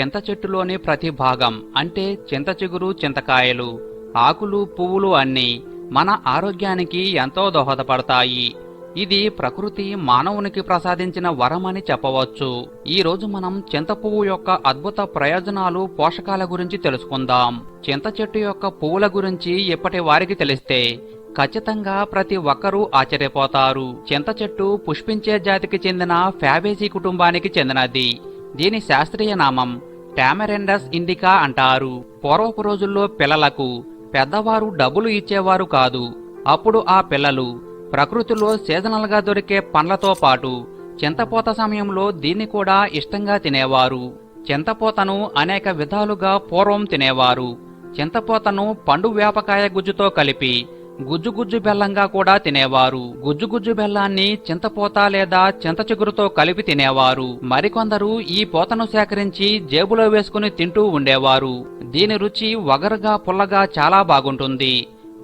చింత చెట్టులోని ప్రతి భాగం అంటే చింత చిగురు చింతకాయలు ఆకులు పువ్వులు అన్నీ మన ఆరోగ్యానికి ఎంతో దోహదపడతాయి. ఇది ప్రకృతి మానవునికి ప్రసాదించిన వరమని చెప్పవచ్చు. ఈ రోజు మనం చింత పువ్వు యొక్క అద్భుత ప్రయోజనాలు పోషకాల గురించి తెలుసుకుందాం. చింత చెట్టు యొక్క పువ్వుల గురించి ఇప్పటి వారికి తెలిస్తే ఖచ్చితంగా ప్రతి ఒక్కరూ ఆశ్చర్యపోతారు. చింత చెట్టు పుష్పించే జాతికి చెందిన ఫ్యాబేసీ కుటుంబానికి చెందినది. దీని శాస్త్రీయ నామం టామెరెండస్ ఇండికా అంటారు. పూర్వపు రోజుల్లో పిల్లలకు పెద్దవారు డబ్బులు ఇచ్చేవారు కాదు. అప్పుడు ఆ పిల్లలు ప్రకృతిలో సీజనల్గా దొరికే పండ్లతో పాటు చింతపోత సమయంలో దీన్ని కూడా ఇష్టంగా తినేవారు. చింతపోతను అనేక విధాలుగా పూర్వం తినేవారు. చింతపోతను పండు వేపకాయ గుజ్జుతో కలిపి గుజ్జు గుజ్జు బెల్లంగా కూడా తినేవారు. గుజ్జు గుజ్జు బెల్లాన్ని చింతపోత లేదా చింత చిగురుతో కలిపి తినేవారు. మరికొందరు ఈ పోతను సేకరించి జేబులో వేసుకుని తింటూ ఉండేవారు. దీని రుచి వగరుగా పుల్లగా చాలా బాగుంటుంది.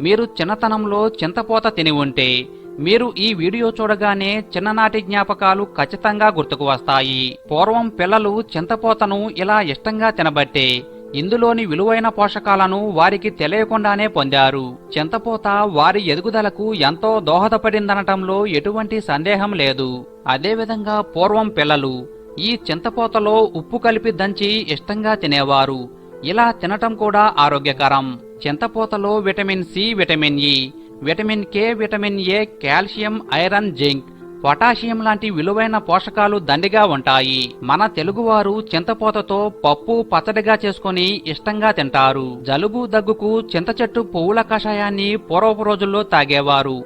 మీరు చిన్నతనంలో చింతపోత తిని ఉంటే మీరు ఈ వీడియో చూడగానే చిన్ననాటి జ్ఞాపకాలు ఖచ్చితంగా గుర్తుకు వస్తాయి. పూర్వం పిల్లలు చింతపోతను ఇలా ఇష్టంగా తినబట్టే ఇందులోని విలువైన పోషకాలను వారికి తెలియకుండానే పొందారు. చింతపోత వారి ఎదుగుదలకు ఎంతో దోహదపడిందనటంలో ఎటువంటి సందేహం లేదు. అదేవిధంగా పూర్వం పిల్లలు ఈ చింతపోతలో ఉప్పు కలిపి దంచి ఇష్టంగా తినేవారు. ఇలా తినటం కూడా ఆరోగ్యకరం. చింతపోతలో vitamin C vitamin E vitamin K vitamin A calcium iron zinc potassium లాంటి విలువైన పోషకాలు దండిగా ఉంటాయి. మన తెలుగువారు చింతపోతతో పప్పు పచ్చడిగా చేసుకుని ఇష్టంగా తింటారు. జలుబు దగ్గుకు చింత చెట్టు పువ్వుల కషాయాన్ని పూర్వపు రోజుల్లో తాగేవారు.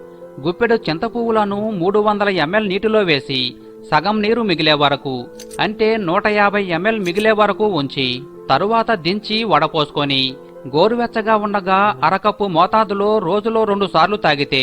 గుప్పెడు చింత పువ్వులను మూడు వందల ఎంఎల్ నీటిలో వేసి సగం నీరు మిగిలే వరకు అంటే నూట యాభై ఎంఎల్ మిగిలే వరకు ఉంచి తరువాత దించి వడపోసుకొని గోరువెచ్చగా ఉండగా అరకప్పు మోతాదులో రోజులో రెండు సార్లు తాగితే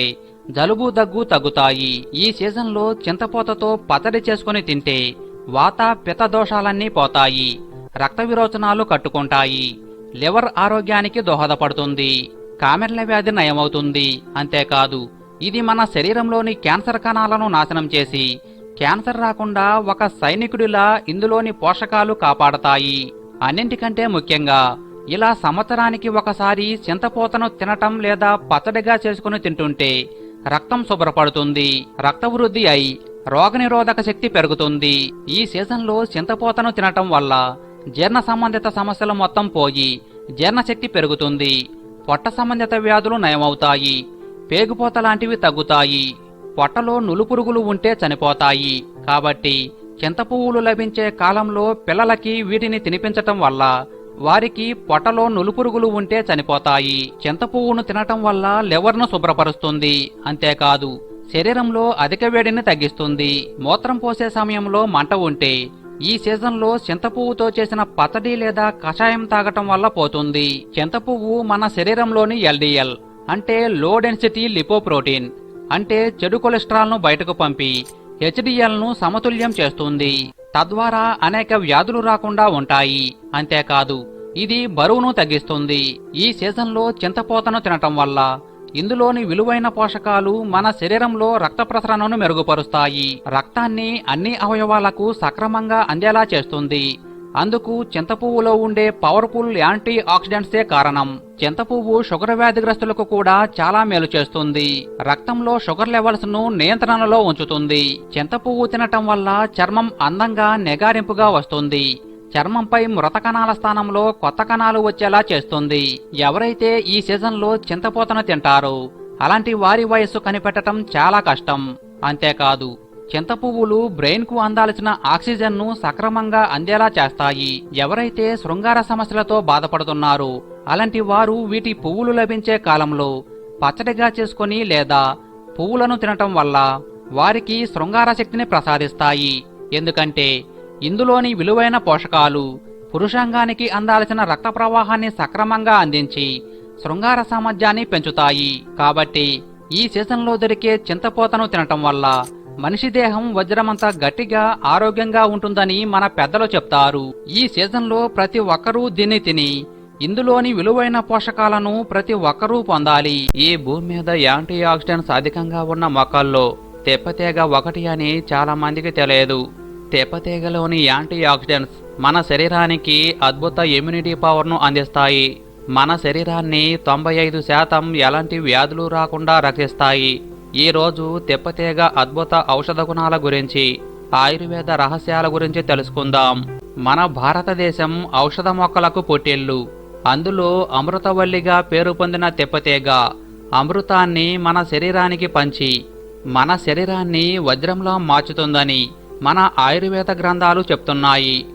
జలుబు దగ్గు తగ్గుతాయి. ఈ సీజన్లో చింతపోతతో పచ్చడి చేసుకుని తింటే వాత పిత దోషాలన్నీ పోతాయి. రక్త విరోచనాలు కట్టుకుంటాయి. లివర్ ఆరోగ్యానికి దోహదపడుతుంది. కామెర్ల వ్యాధి నయమవుతుంది. అంతేకాదు ఇది మన శరీరంలోని క్యాన్సర్ కణాలను నాశనం చేసి క్యాన్సర్ రాకుండా ఒక సైనికుడిలా ఇందులోని పోషకాలు కాపాడతాయి. అన్నింటికంటే ముఖ్యంగా ఇలా సంవత్సరానికి ఒకసారి చింతపోతను తినటం లేదా పచ్చడిగా చేసుకుని తింటుంటే రక్తం శుభ్రపడుతుంది. రక్తవృద్ధి అయి రోగనిరోధక శక్తి పెరుగుతుంది. ఈ సీజన్లో చింతపోతను తినటం వల్ల జీర్ణ సంబంధిత సమస్యలు మొత్తం పోయి జీర్ణశక్తి పెరుగుతుంది. పొట్ట సంబంధిత వ్యాధులు నయమవుతాయి. పేగుపోత లాంటివి తగ్గుతాయి. పొట్టలో నులుపురుగులు ఉంటే చనిపోతాయి. కాబట్టి చింత పువ్వులు లభించే కాలంలో పిల్లలకి వీటిని తినిపించటం వల్ల వారికి పొటలో నులుపురుగులు ఉంటే చనిపోతాయి. చింత పువ్వును తినటం వల్ల లివర్ను శుభ్రపరుస్తుంది. అంతేకాదు శరీరంలో అధిక వేడిని తగ్గిస్తుంది. మూత్రం పోసే సమయంలో మంట ఉంటే ఈ సీజన్లో చింతపువ్వుతో చేసిన పచ్చడి లేదా కషాయం తాగటం వల్ల పోతుంది. చింతపువ్వు మన శరీరంలోని ఎల్డిఎల్ అంటే లో డెన్సిటీ లిపోప్రోటీన్ అంటే చెడు కొలెస్ట్రాల్ను బయటకు పంపి హెచ్డిఎల్ను సమతుల్యం చేస్తుంది. తద్వారా అనేక వ్యాధులు రాకుండా ఉంటాయి. అంతేకాదు ఇది బరువును తగ్గిస్తుంది. ఈ సీజన్లో చింతపోతను తినటం వల్ల ఇందులోని విలువైన పోషకాలు మన శరీరంలో రక్త ప్రసరణను మెరుగుపరుస్తాయి. రక్తాన్ని అన్ని అవయవాలకు సక్రమంగా అందేలా చేస్తుంది. అందుకు చింతపువ్వులో ఉండే పవర్ఫుల్ యాంటీ ఆక్సిడెంట్సే కారణం? చింతపువ్వు షుగర్ వ్యాధిగ్రస్తులకు కూడా చాలా మేలు చేస్తుంది. రక్తంలో షుగర్ లెవెల్స్ను నియంత్రణలో ఉంచుతుంది. చింతపువ్వు తినటం వల్ల చర్మం అందంగా నెగారింపుగా వస్తుంది. చర్మంపై మృత కణాల స్థానంలో కొత్త కణాలు వచ్చేలా చేస్తుంది. ఎవరైతే ఈ సీజన్లో చింతపోతను తింటారో అలాంటి వారి వయస్సు కనిపెట్టడం చాలా కష్టం. అంతేకాదు చింత పువ్వులు బ్రెయిన్కు అందాల్సిన ఆక్సిజన్ను సక్రమంగా అందేలా చేస్తాయి. ఎవరైతే శృంగార సమస్యలతో బాధపడుతున్నారో అలాంటి వారు వీటి పువ్వులు లభించే కాలంలో పచ్చడిగా చేసుకొని లేదా పువ్వులను తినటం వల్ల వారికి శృంగార శక్తిని ప్రసాదిస్తాయి. ఎందుకంటే ఇందులోని విలువైన పోషకాలు పురుషాంగానికి అందాల్సిన రక్త ప్రవాహాన్ని సక్రమంగా అందించి శృంగార సామర్థ్యాన్ని పెంచుతాయి. కాబట్టి ఈ సీజన్లో దొరికే చింతపోతను తినటం వల్ల మనిషి దేహం వజ్రమంతా గట్టిగా ఆరోగ్యంగా ఉంటుందని మన పెద్దలు చెప్తారు. ఈ సీజన్లో ప్రతి ఒక్కరూ దీన్ని తిని ఇందులోని విలువైన పోషకాలను ప్రతి ఒక్కరూ పొందాలి. ఈ భూమి మీద యాంటీ ఆక్సిడెంట్స్ అధికంగా ఉన్న మొక్కల్లో తెప్పతీగ ఒకటి అని చాలా మందికి తెలియదు. తెప్పతీగలోని యాంటీ ఆక్సిడెంట్స్ మన శరీరానికి అద్భుత ఇమ్యూనిటీ పవర్ను అందిస్తాయి. మన శరీరాన్ని తొంభై ఐదు శాతం ఎలాంటి వ్యాధులు రాకుండా రక్షిస్తాయి. ఈరోజు తెప్పతీగ అద్భుత ఔషధ గుణాల గురించి ఆయుర్వేద రహస్యాల గురించి తెలుసుకుందాం. మన భారతదేశం ఔషధ మొక్కలకు పుట్టిల్లు అందులో అమృతవల్లిగా పేరు పొందిన తెప్పతీగ అమృతాన్ని మన శరీరానికి పంచి మన శరీరాన్ని వజ్రంలా మార్చుతుందని మన ఆయుర్వేద గ్రంథాలు చెప్తున్నాయి.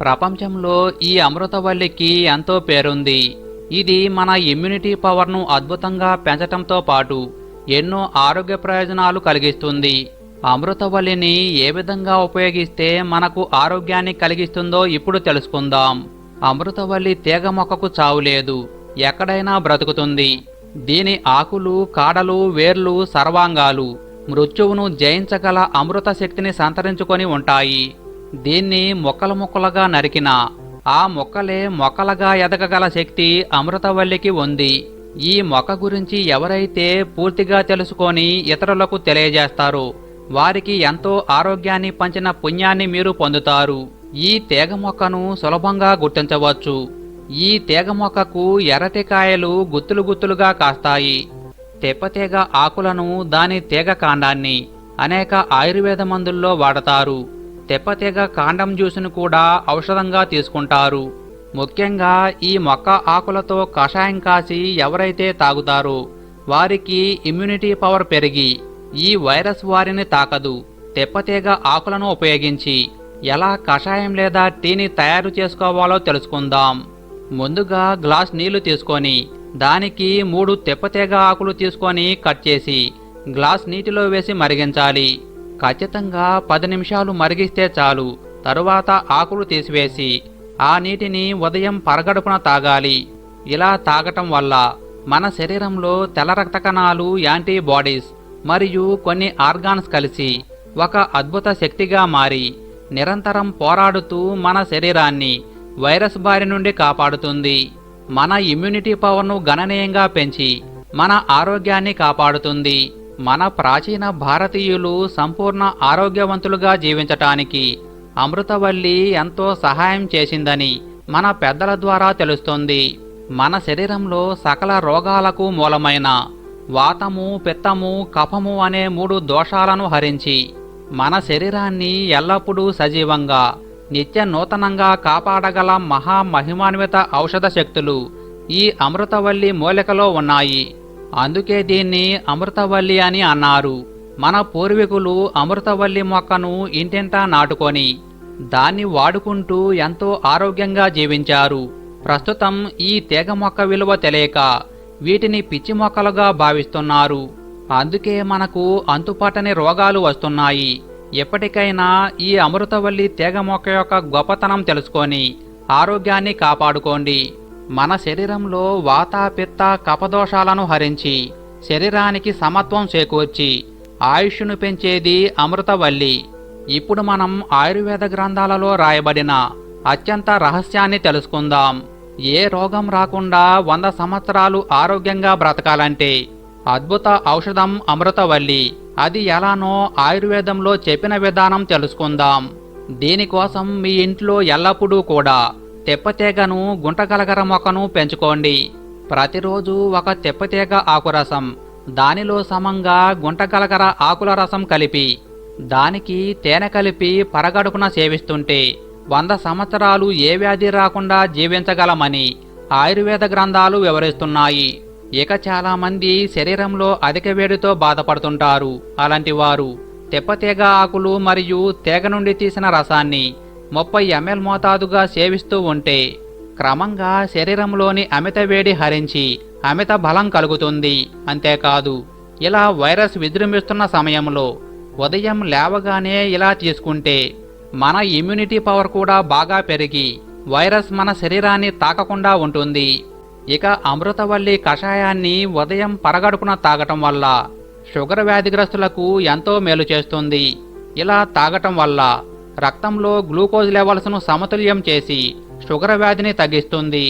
ప్రపంచంలో ఈ అమృతవల్లికి ఎంతో పేరుంది. ఇది మన ఇమ్యూనిటీ పవర్ను అద్భుతంగా పెంచటంతో పాటు ఎన్నో ఆరోగ్య ప్రయోజనాలు కలిగిస్తుంది. అమృతవల్లిని ఏ విధంగా ఉపయోగిస్తే మనకు ఆరోగ్యాన్ని కలిగిస్తుందో ఇప్పుడు తెలుసుకుందాం. అమృతవల్లి తీగ మొక్కకు చావు లేదు. ఎక్కడైనా బ్రతుకుతుంది. దీని ఆకులు కాడలు వేర్లు సర్వాంగాలు మృత్యువును జయించగల అమృత శక్తిని సంతరించుకొని ఉంటాయి. దీన్ని మొక్కలు మొక్కలుగా నరికిన ఆ మొక్కలే మొక్కలుగా ఎదగగల శక్తి అమృతవల్లికి ఉంది. ఈ మొక్క గురించి ఎవరైతే పూర్తిగా తెలుసుకొని ఇతరులకు తెలియజేస్తారో వారికి ఎంతో ఆరోగ్యాన్ని పంచిన పుణ్యాన్ని మీరు పొందుతారు. ఈ తీగ మొక్కను సులభంగా గుర్తించవచ్చు. ఈ తీగ మొక్కకు ఎర్రటి కాయలు గుత్తులు గుత్తులుగా కాస్తాయి. తెప్పతీగ ఆకులను దాని తీగ కాండాన్ని అనేక ఆయుర్వేద మందుల్లో వాడతారు. తెప్పతీగ కాండం జ్యూసును కూడా ఔషధంగా తీసుకుంటారు. ముఖ్యంగా ఈ మొక్క ఆకులతో కషాయం కాసి ఎవరైతే తాగుతారో వారికి ఇమ్యూనిటీ పవర్ పెరిగి ఈ వైరస్ వారిని తాకదు. తెప్పతీగ ఆకులను ఉపయోగించి ఎలా కషాయం లేదా టీని తయారు చేసుకోవాలో తెలుసుకుందాం. ముందుగా గ్లాస్ నీళ్ళు తీసుకొని దానికి మూడు తెప్పతీగ ఆకులు తీసుకొని కట్ చేసి గ్లాస్ నీటిలో వేసి మరిగించాలి. ఖచ్చితంగా పది నిమిషాలు మరిగిస్తే చాలు. తరువాత ఆకులు తీసివేసి ఆ నీటిని ఉదయం పరగడుపున తాగాలి. ఇలా తాగటం వల్ల మన శరీరంలో తెల్ల రక్త కణాలు యాంటీబాడీస్ మరియు కొన్ని ఆర్గాన్స్ కలిసి ఒక అద్భుత శక్తిగా మారి నిరంతరం పోరాడుతూ మన శరీరాన్ని వైరస్ బారి నుండి కాపాడుతుంది. మన ఇమ్యూనిటీ పవర్ను గణనీయంగా పెంచి మన ఆరోగ్యాన్ని కాపాడుతుంది. మన ప్రాచీన భారతీయులు సంపూర్ణ ఆరోగ్యవంతులుగా జీవించటానికి అమృతవల్లి ఎంతో సహాయం చేసిందని మన పెద్దల ద్వారా తెలుస్తుంది. మన శరీరంలో సకల రోగాలకు మూలమైన వాతము పిత్తము కఫము అనే మూడు దోషాలను హరించి మన శరీరాన్ని ఎల్లప్పుడూ సజీవంగా నిత్య నూతనంగా కాపాడగల మహా మహిమాన్విత ఔషధ శక్తులు ఈ అమృతవల్లి మూలికలో ఉన్నాయి. అందుకే దీన్ని అమృతవల్లి అని అన్నారు. మన పూర్వీకులు అమృతవల్లి మొక్కను ఇంటింటా నాటుకొని దాన్ని వాడుకుంటూ ఎంతో ఆరోగ్యంగా జీవించారు. ప్రస్తుతం ఈ తీగ మొక్క విలువ తెలియక వీటిని పిచ్చి మొక్కలుగా భావిస్తున్నారు. అందుకే మనకు అంతుపట్టని రోగాలు వస్తున్నాయి. ఎప్పటికైనా ఈ అమృతవల్లి తీగ మొక్క యొక్క గొప్పతనం తెలుసుకొని ఆరోగ్యాన్ని కాపాడుకోండి. మన శరీరంలో వాత పిత్త కపదోషాలను హరించి శరీరానికి సమత్వం చేకూర్చి ఆయుష్ను పెంచేది అమృతవల్లి. ఇప్పుడు మనం ఆయుర్వేద గ్రంథాలలో రాయబడిన అత్యంత రహస్యాన్ని తెలుసుకుందాం. ఏ రోగం రాకుండా వంద సంవత్సరాలు ఆరోగ్యంగా బ్రతకాలంటే అద్భుత ఔషధం అమృతవల్లి. అది ఎలానో ఆయుర్వేదంలో చెప్పిన విధానం తెలుసుకుందాం. దీనికోసం మీ ఇంట్లో ఎల్లప్పుడూ కూడా తెప్పతీగను గుంటగలగర మొక్కను పెంచుకోండి. ప్రతిరోజు ఒక తెప్పతీగ ఆకురసం. దానిలో సమంగా గుంటకలకర ఆకుల రసం కలిపి దానికి తేనె కలిపి పరగడుపున సేవిస్తుంటే వంద సంవత్సరాలు ఏ వ్యాధి రాకుండా జీవించగలమని ఆయుర్వేద గ్రంథాలు వివరిస్తున్నాయి. ఇక చాలామంది శరీరంలో అధిక వేడితో బాధపడుతుంటారు. అలాంటి వారు తెప్పతీగ ఆకులు మరియు తీగ నుండి తీసిన రసాన్ని ముప్పై ఎంఎల్ మోతాదుగా సేవిస్తూ ఉంటే క్రమంగా శరీరంలోని అమిత వేడి హరించి అమిత బలం కలుగుతుంది. అంతేకాదు ఇలా వైరస్ విజృంభిస్తున్న సమయంలో ఉదయం లేవగానే ఇలా తీసుకుంటే మన ఇమ్యూనిటీ పవర్ కూడా బాగా పెరిగి వైరస్ మన శరీరాన్ని తాకకుండా ఉంటుంది. ఇక అమృతవల్లి కషాయాన్ని ఉదయం పరగడుపున తాగటం వల్ల షుగర్ వ్యాధిగ్రస్తులకు ఎంతో మేలు చేస్తుంది. ఇలా తాగటం వల్ల రక్తంలో గ్లూకోజ్ లెవెల్స్ను సమతుల్యం చేసి షుగర్ వ్యాధిని తగ్గిస్తుంది.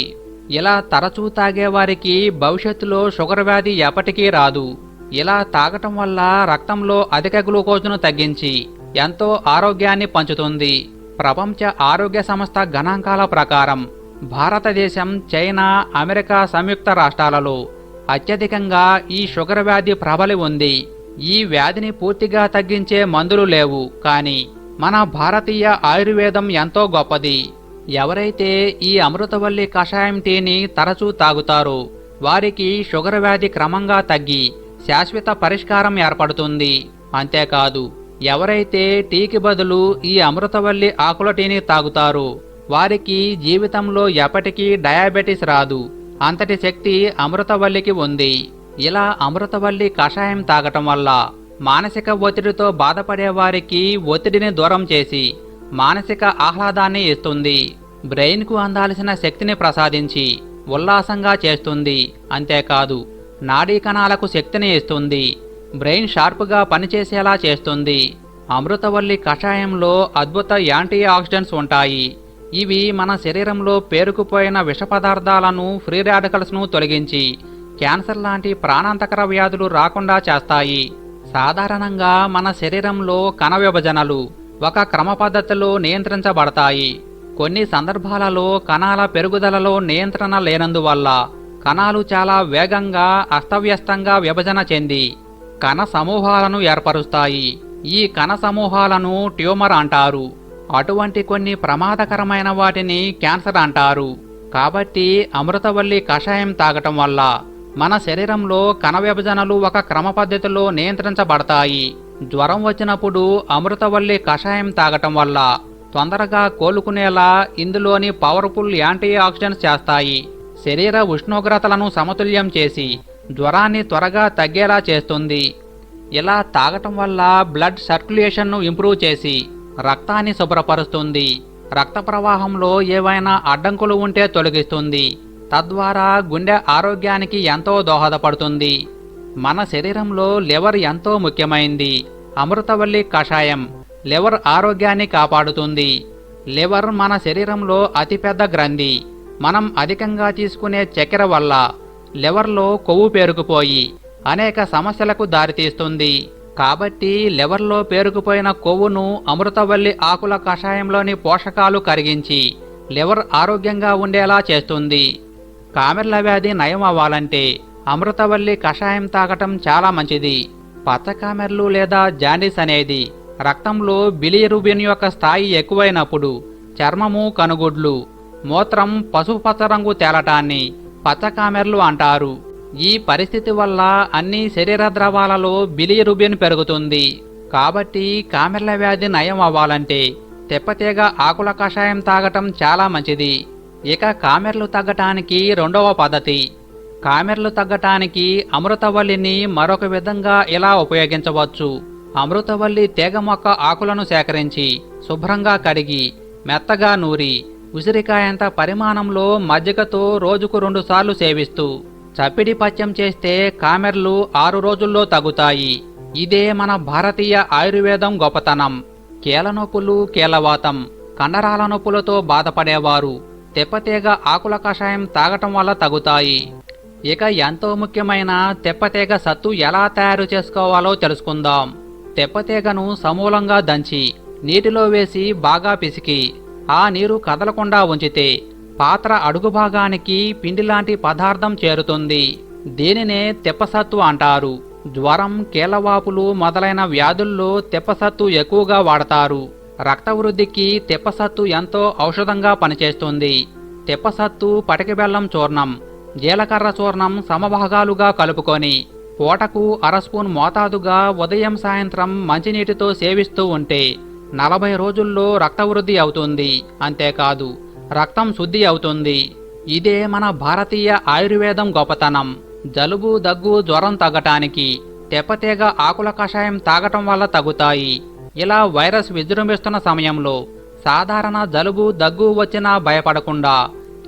ఇలా తరచూ తాగేవారికి భవిష్యత్తులో షుగర్ వ్యాధి ఎప్పటికీ రాదు. ఇలా తాగటం వల్ల రక్తంలో అధిక గ్లూకోజ్ను తగ్గించి ఎంతో ఆరోగ్యాన్ని పంచుతుంది. ప్రపంచ ఆరోగ్య సంస్థ గణాంకాల ప్రకారం భారతదేశం చైనా అమెరికా సంయుక్త రాష్ట్రాలలో అత్యధికంగా ఈ షుగర్ వ్యాధి ప్రబలి ఉంది. ఈ వ్యాధిని పూర్తిగా తగ్గించే మందులు లేవు. కానీ మన భారతీయ ఆయుర్వేదం ఎంతో గొప్పది. ఎవరైతే ఈ అమృతవల్లి కషాయం టీని తరచూ తాగుతారో వారికి షుగర్ వ్యాధి క్రమంగా తగ్గి శాశ్వత పరిష్కారం ఏర్పడుతుంది. అంతేకాదు ఎవరైతే టీకి బదులు ఈ అమృతవల్లి ఆకుల టీని తాగుతారో వారికి జీవితంలో ఎప్పటికీ డయాబెటిస్ రాదు. అంతటి శక్తి అమృతవల్లికి ఉంది. ఇలా అమృతవల్లి కషాయం తాగటం వల్ల మానసిక ఒత్తిడితో బాధపడే వారికి ఒత్తిడిని దూరం చేసి మానసిక ఆహ్లాదాన్ని ఇస్తుంది. బ్రెయిన్కు అందాల్సిన శక్తిని ప్రసాదించి ఉల్లాసంగా చేస్తుంది. అంతేకాదు నాడీ కణాలకు శక్తిని ఇస్తుంది. బ్రెయిన్ షార్ప్గా పనిచేసేలా చేస్తుంది. అమృతవల్లి కషాయంలో అద్భుత యాంటీ ఆక్సిడెంట్స్ ఉంటాయి. ఇవి మన శరీరంలో పేరుకుపోయిన విష పదార్థాలను ఫ్రీ రాడికల్స్ను తొలగించి క్యాన్సర్ లాంటి ప్రాణాంతకర వ్యాధులు రాకుండా చేస్తాయి. సాధారణంగా మన శరీరంలో కణ విభజనలు ఒక క్రమ పద్ధతిలో నియంత్రించబడతాయి. కొన్ని సందర్భాలలో కణాల పెరుగుదలలో నియంత్రణ లేనందువల్ల కణాలు చాలా వేగంగా అస్తవ్యస్తంగా విభజన చెంది కణ సమూహాలను ఏర్పరుస్తాయి. ఈ కణ సమూహాలను ట్యూమర్ అంటారు. అటువంటి కొన్ని ప్రమాదకరమైన వాటిని క్యాన్సర్ అంటారు. కాబట్టి అమృతవల్లి కషాయం తాగటం వల్ల మన శరీరంలో కణ విభజనలు ఒక క్రమ పద్ధతిలో నియంత్రించబడతాయి. జ్వరం వచ్చినప్పుడు అమృతవల్లి కషాయం తాగటం వల్ల తొందరగా కోలుకునేలా ఇందులోని పవర్ఫుల్ యాంటీ ఆక్సిడెంట్స్ చేస్తాయి. శరీర ఉష్ణోగ్రతలను సమతుల్యం చేసి జ్వరాన్ని త్వరగా తగ్గేలా చేస్తుంది. ఇలా తాగటం వల్ల బ్లడ్ సర్క్యులేషన్ను ఇంప్రూవ్ చేసి రక్తాన్ని శుభ్రపరుస్తుంది. రక్త ప్రవాహంలో ఏవైనా అడ్డంకులు ఉంటే తొలగిస్తుంది. తద్వారా గుండె ఆరోగ్యానికి ఎంతో దోహదపడుతుంది. మన శరీరంలో లివర్ ఎంతో ముఖ్యమైంది. అమృతవల్లి కషాయం లివర్ ఆరోగ్యాన్ని కాపాడుతుంది. లివర్ మన శరీరంలో అతిపెద్ద గ్రంథి. మనం అధికంగా తీసుకునే చక్కెర వల్ల లివర్లో కొవ్వు పేరుకుపోయి అనేక సమస్యలకు దారితీస్తుంది. కాబట్టి లివర్లో పేరుకుపోయిన కొవ్వును అమృతవల్లి ఆకుల కషాయంలోని పోషకాలు కరిగించి లివర్ ఆరోగ్యంగా ఉండేలా చేస్తుంది. కామెర్ల వ్యాధి నయం అవ్వాలంటే అమృతవల్లి కషాయం తాగటం చాలా మంచిది. పచ్చ కామెర్లు లేదా జాండీస్ అనేది రక్తంలో బిలియరుబిన్ యొక్క స్థాయి ఎక్కువైనప్పుడు చర్మము కనుగుడ్లు మూత్రం పసుపు పచ్చ రంగు తేలటాన్ని పచ్చకామెర్లు అంటారు. ఈ పరిస్థితి వల్ల అన్ని శరీర ద్రవాలలో బిలియరుబిన్ పెరుగుతుంది. కాబట్టి కామెర్ల వ్యాధి నయం అవ్వాలంటే తెప్పతీగ ఆకుల కషాయం తాగటం చాలా మంచిది. ఇక కామెర్లు తగ్గటానికి రెండవ పద్ధతి కామెర్లు తగ్గటానికి అమృతవల్లిని మరొక విధంగా ఇలా ఉపయోగించవచ్చు. అమృతవల్లి తీగ మొక్క ఆకులను సేకరించి శుభ్రంగా కడిగి మెత్తగా నూరి ఉసిరికాయంత పరిమాణంలో మజ్జిగతో రోజుకు రెండుసార్లు సేవిస్తూ చప్పిడి పత్యం చేస్తే కామెర్లు ఆరు రోజుల్లో తగ్గుతాయి. ఇదే మన భారతీయ ఆయుర్వేదం గొప్పతనం. కీలనొప్పులు కీలవాతం కండరాల నొప్పులతో బాధపడేవారు తెప్పతీగ ఆకుల కషాయం తాగటం వల్ల తగ్గుతాయి. ఇక ఎంతో ముఖ్యమైన తెప్పతీగ సత్తు ఎలా తయారు చేసుకోవాలో తెలుసుకుందాం. తెప్పతీగను సమూలంగా దంచి నీటిలో వేసి బాగా పిసికి ఆ నీరు కదలకుండా ఉంచితే పాత్ర అడుగు భాగానికి పిండి లాంటి పదార్థం చేరుతుంది. దీనినే తెప్పసత్తు అంటారు. జ్వరం కీలవాపులు మొదలైన వ్యాధుల్లో తెప్పసత్తు ఎక్కువగా వాడతారు. రక్త వృద్ధికి తెప్పసత్తు ఎంతో ఔషధంగా పనిచేస్తుంది. తెప్పసత్తు పటికి బెల్లం చూర్ణం జీలకర్ర చూర్ణం సమభాగాలుగా కలుపుకొని పూటకు అర స్పూన్ మోతాదుగా ఉదయం సాయంత్రం మంచినీటితో సేవిస్తూ ఉంటే నలభై రోజుల్లో రక్త వృద్ధి అవుతుంది. అంతేకాదు రక్తం శుద్ధి అవుతుంది. ఇదే మన భారతీయ ఆయుర్వేదం గొప్పతనం. జలుబు దగ్గు జ్వరం తగ్గటానికి తెప్పతీగ ఆకుల కషాయం తాగటం వల్ల తగ్గుతాయి. ఇలా వైరస్ విజృంభిస్తున్న సమయంలో సాధారణ జలుబు దగ్గు వచ్చినా భయపడకుండా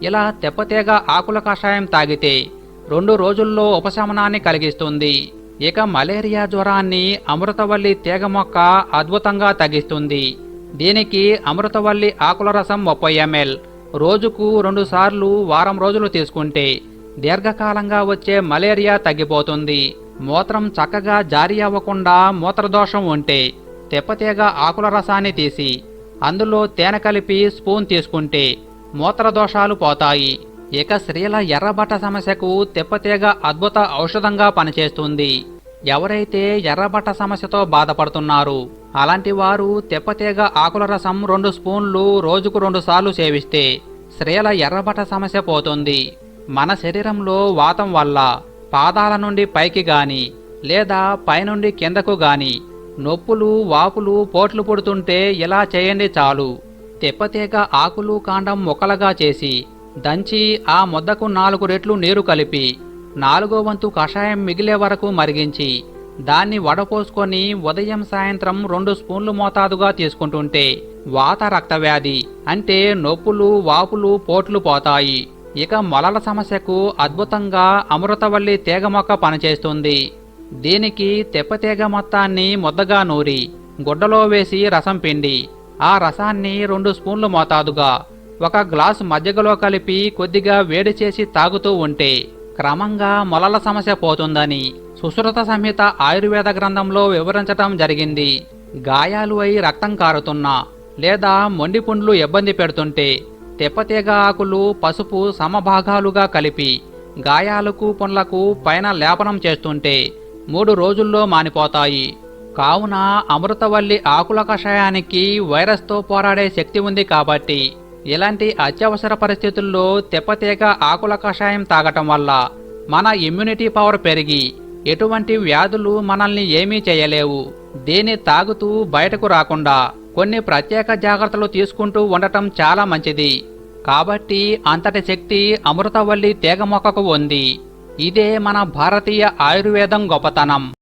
ఇలా తెప్పతీగ ఆకుల కషాయం తాగితే రెండు రోజుల్లో ఉపశమనాన్ని కలిగిస్తుంది. ఇక మలేరియా జ్వరాన్ని అమృతవల్లి తీగ మొక్క అద్భుతంగా తగ్గిస్తుంది. దీనికి అమృతవల్లి ఆకుల రసం ముప్పై ఎంఎల్. రోజుకు రెండుసార్లు వారం రోజులు తీసుకుంటే దీర్ఘకాలంగా వచ్చే మలేరియా తగ్గిపోతుంది. మూత్రం చక్కగా జారీ అవ్వకుండా మూత్రదోషం ఉంటే తెప్పతీగ ఆకుల రసాన్ని తీసి అందులో తేనె కలిపి స్పూన్ తీసుకుంటే మూత్రదోషాలు పోతాయి. ఇక స్త్రీల ఎర్రబట్ట సమస్యకు తెప్పతీగ అద్భుత ఔషధంగా పనిచేస్తుంది. ఎవరైతే ఎర్రబట్ట సమస్యతో బాధపడుతున్నారు అలాంటి వారు తెప్పతీగ ఆకుల రసం రెండు స్పూన్లు రోజుకు రెండుసార్లు సేవిస్తే స్త్రీల ఎర్రబట్ట సమస్య పోతుంది. మన శరీరంలో వాతం వల్ల పాదాల నుండి పైకి గాని లేదా పైనుండి కిందకు గాని నొప్పులు వాపులు పోట్లు పుడుతుంటే ఇలా చేయండి చాలు. తెప్పతీగ ఆకులు కాండం ముక్కలుగా చేసి దంచి ఆ ముద్దకు నాలుగు రెట్లు నీరు కలిపి నాలుగో వంతు కషాయం మిగిలే వరకు మరిగించి దాన్ని వడపోసుకొని ఉదయం సాయంత్రం రెండు స్పూన్లు మోతాదుగా తీసుకుంటుంటే వాత రక్తవ్యాధి అంటే నొప్పులు వాపులు పోట్లు పోతాయి. ఇక మొలల సమస్యకు అద్భుతంగా అమృతవల్లి తీగ మొక్క పనిచేస్తుంది. దీనికి తెప్పతీగ మొత్తాన్ని ముద్దగా నూరి గుడ్డలో వేసి రసం పిండి ఆ రసాన్ని రెండు స్పూన్లు మోతాదుగా ఒక గ్లాసు మజ్జిగలో కలిపి కొద్దిగా వేడి చేసి తాగుతూ ఉంటే క్రమంగా మొలల సమస్య పోతుందని సుశ్రుత సంహిత ఆయుర్వేద గ్రంథంలో వివరించటం జరిగింది. గాయాలు అయి రక్తం కారుతున్నా లేదా మొండి పుండ్లు ఇబ్బంది పెడుతుంటే తెప్పతీగ ఆకులు పసుపు సమభాగాలుగా కలిపి గాయాలకు పుండ్లకు పైన లేపనం చేస్తుంటే మూడు రోజుల్లో మానిపోతాయి. కావున అమృతవల్లి ఆకుల కషాయానికి వైరస్తో పోరాడే శక్తి ఉంది కాబట్టి ఇలాంటి అత్యవసర పరిస్థితుల్లో తెప్పతీగ ఆకుల కషాయం తాగటం వల్ల మన ఇమ్యూనిటీ పవర్ పెరిగి ఎటువంటి వ్యాధులు మనల్ని ఏమీ చేయలేవు. దీన్ని తాగుతూ బయటకు రాకుండా కొన్ని ప్రత్యేక జాగ్రత్తలు తీసుకుంటూ ఉండటం చాలా మంచిది. కాబట్టి అంతటి శక్తి అమృతవల్లి తీగ మొక్కకు ఉంది. ఇదే మన భారతీయ ఆయుర్వేదం గొప్పతనం.